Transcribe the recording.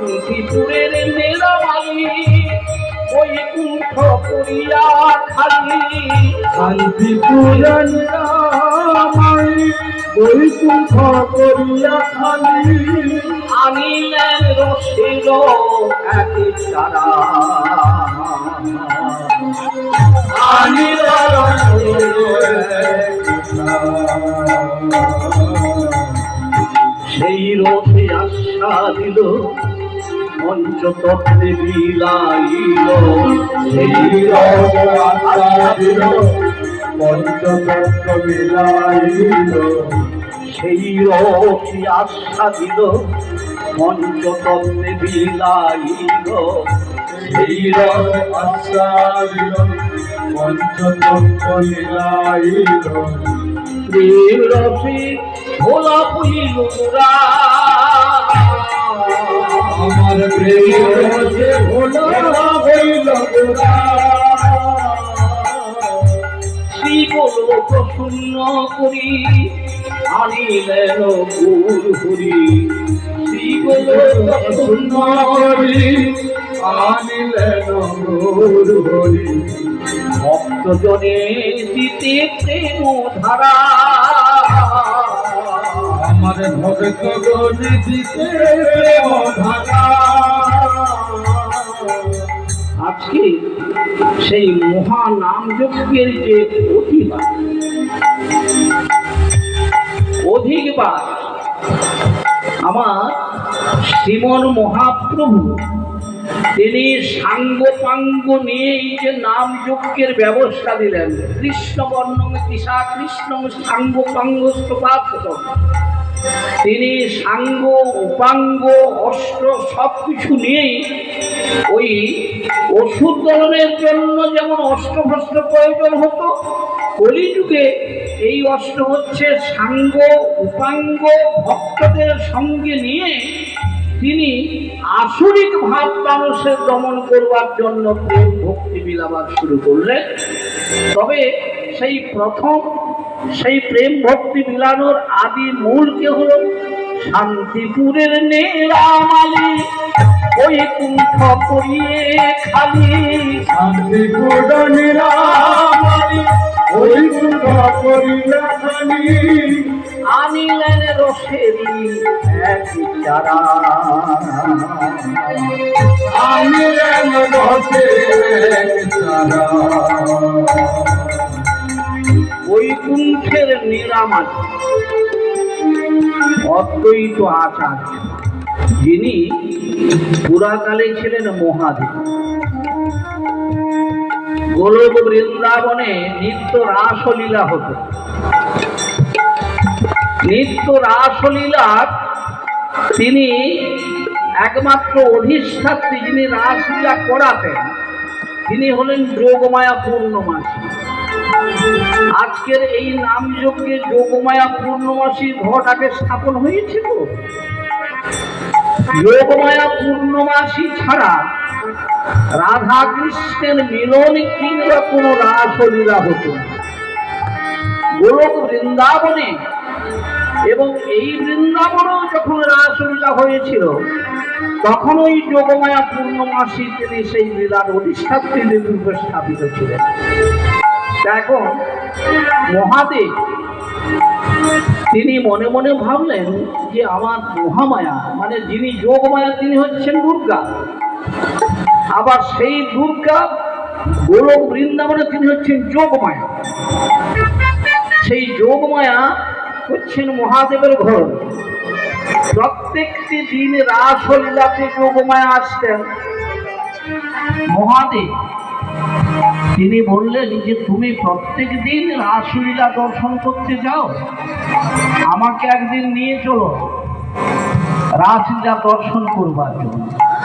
শান্তিপুরের মেলামালি ওই কুণ্ঠ করিয়া খালি। শান্তিপুরন রামাই বৈকুণ্ঠ করিয়া খালি। আনিলেন রসিল এক তারা আনিল সেই রথে আশা দিল পঞ্চতত্ত্বে বিলাইল। সেই পঞ্চতত্ত্ব মিলাইল সেই রথে আশা দিল পঞ্চতত্ত্বে বিলাইল। সেই আশ্বাদিল পঞ্চতত্ত্ব মিলাইল প্রেম রসে ভোলা হইল মোরা আমার প্রেম হচ্ছে ভোলা শ্রী বলো প্রসন্ন করি প্রসন্ন হরি আনিলেন ভক্তজনে দিতে প্রেম ধারা। ভক্ত আজকে সেই মহানাম যজ্ঞের যে অধিবার অধিকবার আমার শ্রীমন মহাপ্রভু তিনি সাঙ্গ নিয়ে এই যে নাম যজ্ঞের ব্যবস্থা দিলেন। কৃষ্ণ বর্ণং কৃষা কৃষ্ণ সাঙ্গ পাঙ্গ তিনি সাঙ্গ, উপাঙ্গ, অস্ত্র সব কিছু নিয়েই ওই ওষুধ দলনের জন্য যেমন অস্ত্রভস্ত্র প্রয়োজন হতো, কলিযুগে এই অস্ত্র হচ্ছে সাঙ্গ, উপাঙ্গ ভক্তদের সঙ্গে নিয়ে তিনি আসরিক ভাব মানুষের দমন করবার জন্য প্রেম ভক্তি বিলাবাদ শুরু করলেন। তবে সেই প্রথম, সেই প্রেম ভক্তি বিলানোর আদি মূল কে হল শান্তিপুরের নেরামালি। ওই কুণ্ঠ করিয়ে খালি শান্তিপুর নিরামরি ওই কুণ্ঠ করিয়া খালি আনিলেন রসেরি এক চারা। আনিলেন ওই কুণ্ঠের নিরামালি অদ্বৈত আচার্য যিনি পুরাকালে ছিলেন মহাদেব। গোলক বৃন্দাবনে নিত্য রাসলীলা হতো। নিত্য রাসলীলা তিনি একমাত্র অধিষ্ঠাত্রী যিনি রাসলীলা করাতেন, তিনি হলেন যোগমায়া পূর্ণমাসী। আজকের এই নাম যজ্ঞে যোগমায়া পূর্ণমাসী ঘট আগে স্থাপন হয়েছিল যোগমায়া পূর্ণমাসী ছাড়া রাধা কৃষ্ণের মিলন কিংবা কোনো রাসলীলা হতো গোলক বৃন্দাবনে এবং এই বৃন্দাবনেও যখন রাসলীলা হয়েছিল, তখন ওই যোগমায়া পূর্ণমাসী তিনি সেই লীলার অধিষ্ঠাত্রী রূপে স্থাপিত ছিলেন। এখন মহাদেব, তিনি মনে মনে ভাবলেন যে আমার মহামায়া মানে যিনি যোগমায়া, তিনি হচ্ছেন দুর্গা। আবার সেই দুর্গা গোলক বৃন্দাবনে তিনি হচ্ছেন যোগমায়া। সেই যোগমায়া হচ্ছেন মহাদেবের ঘর। প্রত্যেকটি দিন রাসলীলাতে যোগমায়া আসতেন। মহাদেব, তিনি বললেন যে, তুমি প্রত্যেক দিন রাসলীলা দর্শন করতে যাও। আমাকে একদিন নিয়ে চলো। রাসলীলা দর্শন করবার জন্য।